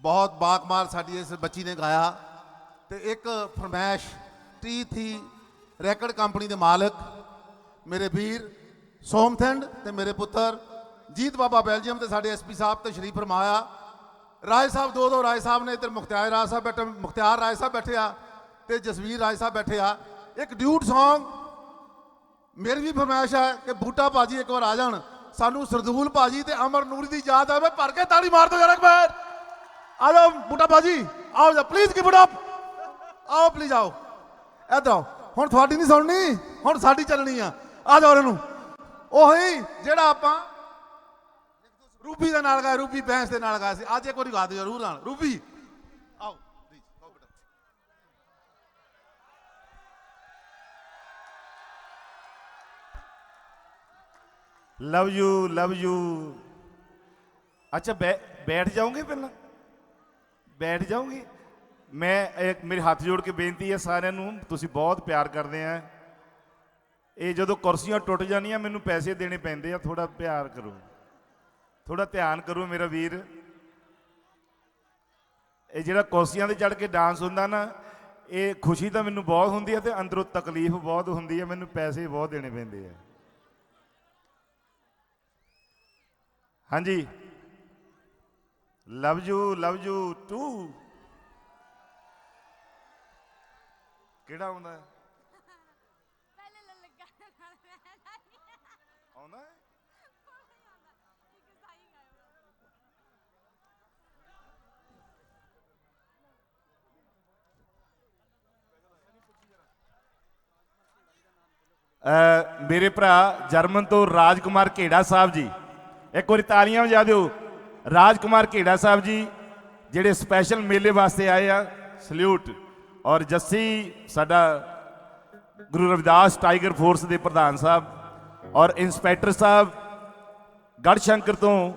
ਬਹੁਤ ਬਾਕਮਾਲ ਸਾਡੀ ਇਸ ਬੱਚੀ ਨੇ ਗਾਇਆ। ਤੇ ਇੱਕ ਫਰਮੈਸ਼ ਟੀ ਥੀ ਰੈਕਡ ਕੰਪਨੀ ਦੇ ਮਾਲਕ, ਮੇਰੇ ਵੀਰ ਸੋਮਥੰਡ ਤੇ ਮੇਰੇ ਪੁੱਤਰ, ਜੀਤ ਬਾਬਾ ਬੈਲਜੀਅਮ ਤੇ ਸਾਡੇ ਐਸਪੀ ਸਾਹਿਬ ਤੇ ਸ਼ਰੀਫ ਫਰਮਾਇਆ, ਰਾਏ ਸਾਹਿਬ ਦੋ ਦੋ, ਰਾਏ ਸਾਹਿਬ ਨੇ ਇੱਧਰ ਮੁਖਤਿਆਰ ਰਾਏ ਸਾਹਿਬ ਬੈਠੇ, ਮੁਖਤਿਆਰ ਰਾਏ ਸਾਹਿਬ ਬੈਠੇ ਆ ਤੇ ਜਸਵੀਰ ਰਾਏ ਸਾਹਿਬ ਬੈਠੇ ਆ। ਇੱਕ ਡਿਊਟ Song ਮੇਰੀ ਵੀ ਫਰਮਾਇਸ਼ ਹੈ ਕਿ ਬੂਟਾ ਭਾਜੀ ਇੱਕ ਵਾਰ ਆ ਜਾਣ, ਸਾਨੂੰ ਸਰਦੂਲ ਭਾਜੀ ਤੇ ਅਮਰ ਨੂਰੀ ਦੀ ਯਾਦ ਆਵੇ, ਭਰ ਕੇ ਤਾੜੀ ਮਾਰ ਦਿਓ ਜਰਾ ਇੱਕ ਆ ਜਾਓ ਬੂਟਾ ਭਾਜੀ ਆਓ ਜਾ ਪਲੀਜ਼ ਗਿਵ ਇਟ ਅਪ ਆਓ ਪਲੀਜ਼ ਆਓ। ਇੱਧਰ ਆਓ। ਹੁਣ ਤੁਹਾਡੀ ਨਹੀਂ ਸੁਣਨੀ, ਹੁਣ ਸਾਡੀ ਚੱਲਣੀ ਆ। ਆ ਜਾਓ ਇਹਨਾਂ ਉਹੀ ਜਿਹੜਾ ਆਪਾਂ ਰੂਬੀ ਦੇ ਨਾਲ ਗਾਇਆ ਰੂਬੀ ਬੈਂਸ ਦੇ ਨਾਲ ਗਾਇਆ ਸੀ। ਅੱਜ ਇੱਕ ਵਾਰੀ ਗਾ ਦਿਓ ਜ਼ਰੂਰ ਨਾਲ। ਰੂਬੀ, ਆਓ। ਪਲੀਜ਼ ਆਓ ਬੇਟਾ ਲਵ ਯੂ ਲਵ ਯੂ ਅੱਛਾ, ਬੈ- ਬੈਠ ਜਾਓਗੇ ਪਹਿਲਾਂ? ਬੈਠ ਜਾਓਗੇ? ਮੈਂ ਇੱਕ ਮੇਰੇ ਹੱਥ ਜੋੜ ਕੇ ਬੇਨਤੀ ਹੈ ਸਾਰਿਆਂ ਨੂੰ, ਤੁਸੀਂ ਬਹੁਤ ਪਿਆਰ ਕਰਦੇ ਆ। ਇਹ ਜਦੋਂ ਕੁਰਸੀਆਂ ਟੁੱਟ ਜਾਂਦੀਆਂ, ਮੈਨੂੰ ਪੈਸੇ ਦੇਣੇ ਪੈਂਦੇ ਆ ਥੋੜਾ ਪਿਆਰ ਕਰੋ। ਥੋੜਾ ਧਿਆਨ ਕਰੋ ਮੇਰਾ ਵੀਰ। ਇਹ ਜਿਹੜਾ ਕੁਰਸੀਆਂ ਤੇ ਚੜ ਕੇ ਡਾਂਸ ਹੁੰਦਾ ਨਾ, ਇਹ ਖੁਸ਼ੀ ਤਾਂ ਮੈਨੂੰ ਬਹੁਤ ਹੁੰਦੀ ਹੈ ਤੇ ਅੰਦਰੋਂ ਤਕਲੀਫ ਬਹੁਤ ਹੁੰਦੀ ਹੈ ਮੈਨੂੰ ਪੈਸੇ ਬਹੁਤ ਦੇਣੇ ਪੈਂਦੇ ਆ। ਹਾਂਜੀ। Love you love you too ਕਿਹੜਾ ਆਉਂਦਾ ਹੈ? ਪਹਿਲੇ ਲੱਗਾ ਨਾਲ ਮੈਂ ਆਉਂਦਾ ਹੈ? ਮੇਰੇ ਭਰਾ ਜਰਮਨ ਤੋਂ ਰਾਜਕੁਮਾਰ ਘੇੜਾ ਸਾਹਿਬ ਜੀ ਇੱਕ ਵਾਰੀ ਤਾਲੀਆਂ ਵਜਾ ਦਿਓ ਰਾਜਕੁਮਾਰ ਘੇੜਾ ਸਾਹਿਬ ਜੀ, ਜਿਹੜੇ ਸਪੈਸ਼ਲ ਮੇਲੇ ਵਾਸਤੇ ਆਏ ਆ ਸਲੂਟ ਔਰ ਜੱਸੀ, ਸਾਡਾ ਗੁਰੂ ਰਵਿਦਾਸ ਟਾਈਗਰ ਫੋਰਸ ਦੇ ਪ੍ਰਧਾਨ ਸਾਹਿਬ, ਔਰ ਇੰਸਪੈਕਟਰ ਸਾਹਿਬ, ਗੜਸ਼ੰਕਰ ਤੋਂ,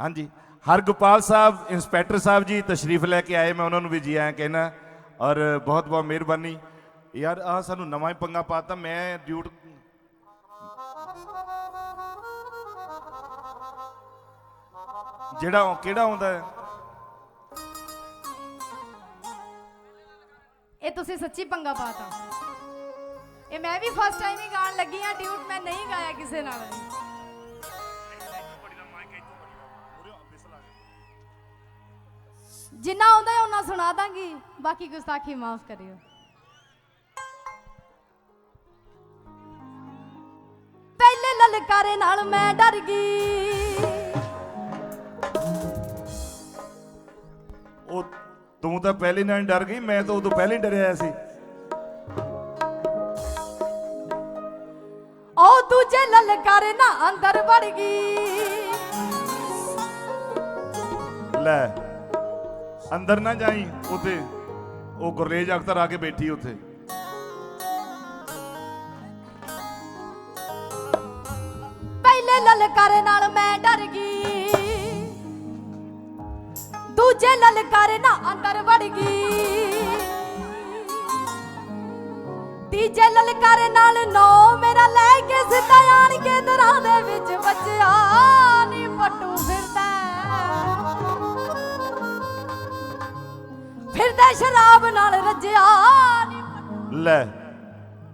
ਹਾਂਜੀ, ਹਰਗੋਪਾਲ ਸਾਹਿਬ ਇੰਸਪੈਕਟਰ ਸਾਹਿਬ ਜੀ, ਤਸ਼ਰੀਫ ਲੈ ਕੇ ਆਏ, ਮੈਂ ਉਹਨਾਂ ਨੂੰ ਵੀ ਜੀ ਆਇਆਂ ਕਹਿਣਾ। ਔਰ ਬਹੁਤ ਬਹੁਤ ਮਿਹਰਬਾਨੀ। ਯਾਰ ਆ ਸਾਨੂੰ ਨਵਾਂ ਹੀ ਪੰਗਾ ਪਾਤਾ, ਮੈਂ ਡਿਊਟ ਜਿਹੜਾ ਉਹ ਕਿਹੜਾ ਆਉਂਦਾ ਹੈ? ਇਹ ਤੁਸੀਂ ਸੱਚੀ ਪੰਗਾ ਪਾਤਾ ਇਹ ਮੈਂ ਵੀ ਫਸਟ ਟਾਈਮ ਹੀ ਗਾਣ ਲੱਗੀ ਆ ਡਿਊਟ ਮੈਂ ਨਹੀਂ ਗਾਇਆ ਕਿਸੇ ਨਾਲ ਜਿੰਨਾ ਆਉਂਦਾ ਹੈ ਉਹਨਾਂ ਸੁਣਾ ਦਾਂਗੀ। ਬਾਕੀ ਗੁਸਤਾਖੀ ਮਾਫ ਕਰਿਓ। ਪਹਿਲੇ ਲਲਕਾਰੇ ਨਾਲ ਮੈਂ ਡਰ ਗਈ। ਉਹ ਤੂੰ ਤਾਂ ਪਹਿਲੇ ਨਾਲ ਡਰ ਗਈ ਮੈਂ ਤਾਂ ਉਦੋਂ ਪਹਿਲੇ ਡਰਿਆ ਸੀ। ਉਹ ਦੂਜੇ ਲਲਕਾਰੇ ਨਾ ਅੰਦਰ ਵੜ ਗਈ। ਲੈ ਅੰਦਰ ਨਾ ਜਾਈ ਉਤੇ ਉਹ ਗੁਰਰੇਜ ਅਖਤਰ ਆ ਕੇ ਬੈਠੀ ਉੱਥੇ। ਪਹਿਲੇ ਲਲਕਾਰੇ ਨਾਲ ਮੈਂ ਡਰ ਗਈ। ਦੂਜੇ ਲਲਕਾਰੇ ਨਾ ਅੰਦਰ ਵੜ ਗਈ। ਤੀਜੇ ਲਲਕਾਰੇ ਨਾਲ ਨੌ ਮੇਰਾ ਲੈ ਕੇ ਸਿੱਧਾ ਆਣ ਕੇ ਦਰਾਂ ਦੇ ਵਿੱਚ ਵੱਜਿਆ ਨੀ ਪੱਟੂ ਫਿਰਦਾ। ਫਿਰਦਾ ਸ਼ਰਾਬ ਨਾਲ ਰੱਜਿਆ ਨੀ ਲੈ,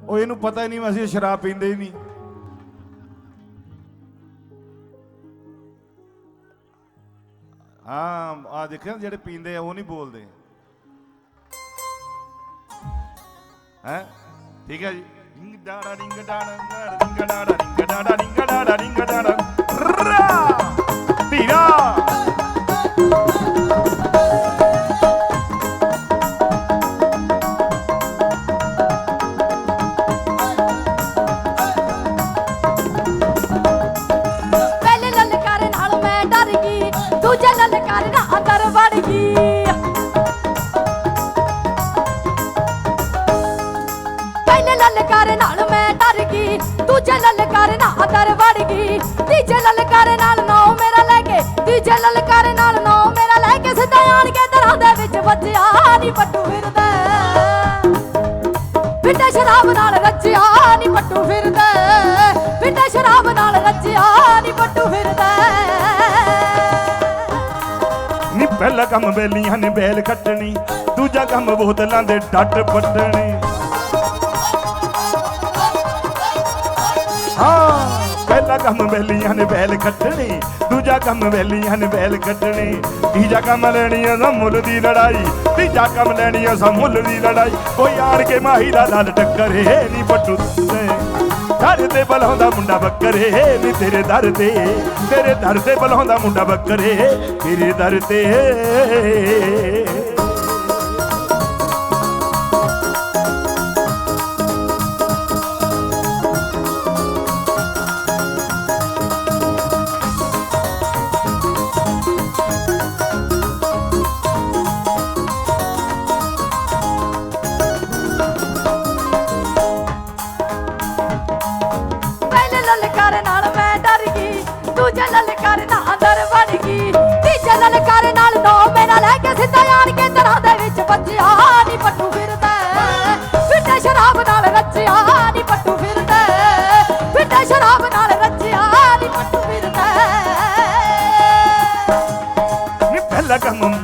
ਉਹ ਇਹਨੂੰ ਪਤਾ ਹੀ ਨਹੀਂ ਅਸੀਂ ਸ਼ਰਾਬ ਪੀਂਦੇ ਹੀ ਨਹੀਂ। ਹਾਂ ਆ ਦੇਖਿਆ ਜਿਹੜੇ ਪੀਂਦੇ ਆ ਉਹ ਨਹੀਂ ਬੋਲਦੇ ਹੈ ਠੀਕ ਹੈ ਜੀ ਡਿੰਗ ਡਾੜਾ ਡਿੰਗ ਡਾੜਾ ਡਿੰਗ ਡਾੜਾ ਡਿੰਗ ਡਾੜਾ ਡਿੰਗ ਡਾੜਾ ਡਿੰਗ ਡਾੜਾ ਰਾ ਧੀਰਾ ਲਲਕਾਰੇ ਨਾਲ ਮੈਂ ਡਰ ਗਈ। ਦੂਜੇ ਲਲਕਾਰੇ ਨਾਲ ਅੰਦਰ ਵੜ ਗਈ। ਤੀਜੇ ਲਲਕਾਰੇ ਨਾਲ ਨੌ ਮੇਰਾ ਲੈ ਕੇ ਤੀਜੇ ਲਲਕਾਰੇ ਨਾਲ ਨੌ ਮੇਰਾ ਲੈ ਕੇ ਸਿੱਧਾ ਆਣ ਕੇ ਦਰਾਂ ਦੇ ਵਿੱਚ ਵੱਜਿਆ ਨੀ ਪੱਟੂ ਫਿਰਦਾ। ਫਿੱਟੇ ਸ਼ਰਾਬ ਨਾਲ ਰੱਜਿਆ ਨੀ ਪੱਟੂ ਫਿਰਦਾ। ਫਿੱਟੇ ਸ਼ਰਾਬ ਨਾਲ ਰੱਜਿਆ ਨੀ ਪੱਟੂ ਫਿਰਦਾ। ਨੀ ਪਹਿਲਾ ਕੰਮ ਬੇਲੀਆਂ ਨੇ ਬੈਲ ਖੱਟਣੀ, ਦੂਜਾ ਕੰਮ ਬੋਤਲਾਂ ਦੇ ਡੱਟ ਪੱਟਣੇ ਹਾਂ ਪਹਿਲਾ ਕੰਮ ਬੇਲੀਆਂ ਨੇ ਬੈਲ ਖੱਟਣੀ, ਦੂਜਾ ਕੰਮ ਬੇਲੀਆਂ ਨੇ ਬੈਲ ਖੱਟਣੀ, ਤੀਜਾ ਕੰਮ ਲੈਣੀ ਆ ਮੁੱਲ ਦੀ ਲੜਾਈ, ਤੀਜਾ ਕੰਮ ਲੈਣੀ ਆ ਮੁੱਲ ਦੀ ਲੜਾਈ। ਕੋਈ ਆਣ ਕੇ ਮਾਹੀ ਦਾ ਲਾਲ ਟੱਕਰੇ ਨਹੀਂ ਪੱਟੂ ਤੇ ਦਰ ਤੇ ਬਲਾਉਂਦਾ ਮੁੰਡਾ ਬੱਕਰੇ, ਨੀ ਤੇਰੇ ਦਰ ਤੇ। ਤੇਰੇ ਦਰ ਤੇ ਬਲਾਉਂਦਾ ਮੁੰਡਾ ਬੱਕਰੇ, ਤੇਰੇ ਦਰ ਤੇ। ਬੱਜਿਆ ਨੀ ਪੱਟੂ ਫਿਰਦਾ। ਫਿੱਟੇ ਸ਼ਰਾਬ ਨਾਲ ਰੱਜਿਆ ਨੀ ਪੱਟੂ ਫਿਰਦਾ। ਫਿੱਟੇ ਸ਼ਰਾਬ ਨਾਲ ਰੱਜਿਆ ਨੀ ਪੱਟੂ ਫਿਰਦਾ। ਨੀ ਪਹਿਲਾ ਕੰਮ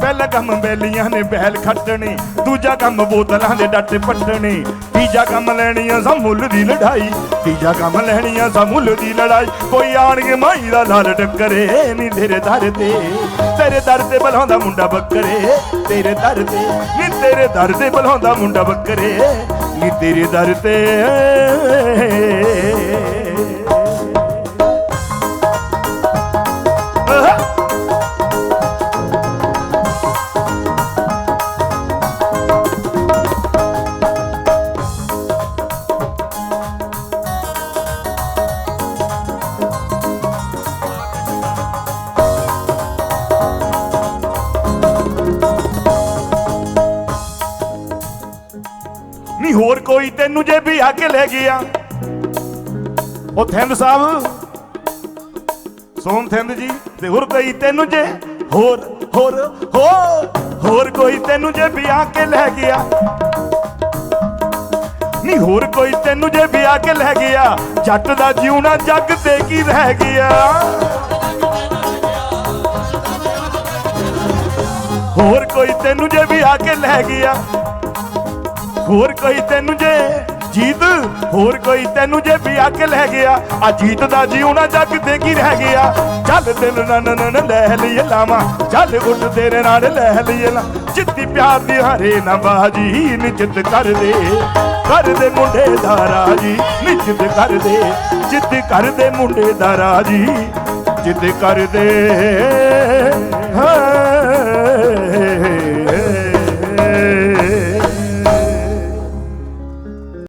ਪਹਿਲਾ ਕੰਮ ਬੈਲੀਆਂ ਨੇ ਬੈਲ ਖੱਟਣੀ। ਦੂਜਾ ਕੰਮ ਬੋਤਲਾਂ ਦੇ ਡੱਟ ਪੱਟਣੇ। ਤੀਜਾ ਕੰਮ ਲੈਣੀਆਂ ਆ ਮੁੱਲ ਦੀ ਲੜਾਈ। ਤੀਜਾ ਕੰਮ ਲੈਣੀ ਆ ਮੁੱਲ ਦੀ ਲੜਾਈ। ਕੋਈ ਆਣ ਕੇ ਮਾਈ ਦਾ ਲਾਲ ਟੱਕਰੇ ਨੀ ਤੇਰੇ ਦਰ ਤੇ। ਤੇਰੇ ਦਰ ਤੇ ਬਲਾਉਂਦਾ ਮੁੰਡਾ ਬੱਕਰੇ। ਤੇਰੇ ਦਰ ਤੇ, ਨੀ ਤੇਰੇ ਦਰ ਤੇ ਬਲਾਉਂਦਾ ਮੁੰਡਾ ਬੱਕਰੇ। ਨੀ ਤੇਰੇ ਦਰ ਤੇ ਕੋਈ ਜੇ ਵੀ ਆ ਕੇ ਲੈ ਗਿਆ ਉਹ ਥਿੰਦ ਸਾਹਿਬ, ਸੋਮ ਥਿੰਦ ਜੀ ਤੇ ਹੋਰ ਕੋਈ ਤੈਨੂੰ ਜੇ, ਹੋਰ ਹੋਰ ਹੋਰ ਹੋਰ ਕੋਈ ਤੈਨੂੰ ਜੇ ਵੀ ਕੇ ਲੈ ਗਿਆ ਨਹੀਂ ਹੋਰ ਕੋਈ ਤੈਨੂੰ ਜੇ ਵੀ ਕੇ ਲੈ ਗਿਆ ਜੱਟ ਦਾ ਜਿਉਣਾ ਜੱਗ ਤੇ ਕੀ ਰਹਿ ਗਿਆ ਹੋਰ ਕੋਈ ਤੈਨੂੰ ਜੇ ਵੀ ਕੇ ਲੈ ਗਿਆ ਹੋਰ ਕੋਈ ਤੈਨੂੰ ਜੇ ਜੀਤ, ਹੋਰ ਕੋਈ ਤੈਨੂੰ ਜੇ ਵੀ ਆ ਲੈ ਗਿਆ। ਆ ਜੀਤ ਦਾ ਜਿਉਣਾ ਜੱਗ ਤੇ ਕੀ ਰਹਿ ਗਿਆ। ਚੱਲ ਦਿਲ ਨਨ ਨਨ ਲੈ ਲਈਏ ਲਾਵਾਂ, ਚੱਲ ਉੱਠ ਤੇਰੇ ਨਾਲ ਲੈ ਲਈਏ ਲਾ ਜਿੱਤੀ ਪਿਆਰ ਦੀ ਹਰੇ ਨਾ ਬਾਜੀ ਨਿਜਤ ਕਰਦੇ ਕਰਦੇ ਮੁੰਡੇ ਦਾ ਰਾਜੀ ਨਿਜਤ ਕਰ ਦੇ। ਜਿੱਤ ਕਰ ਮੁੰਡੇ ਦਾ ਰਾਜੀ ਜਿੱਦ ਕਰ ਦੇ। ਹਾਂ।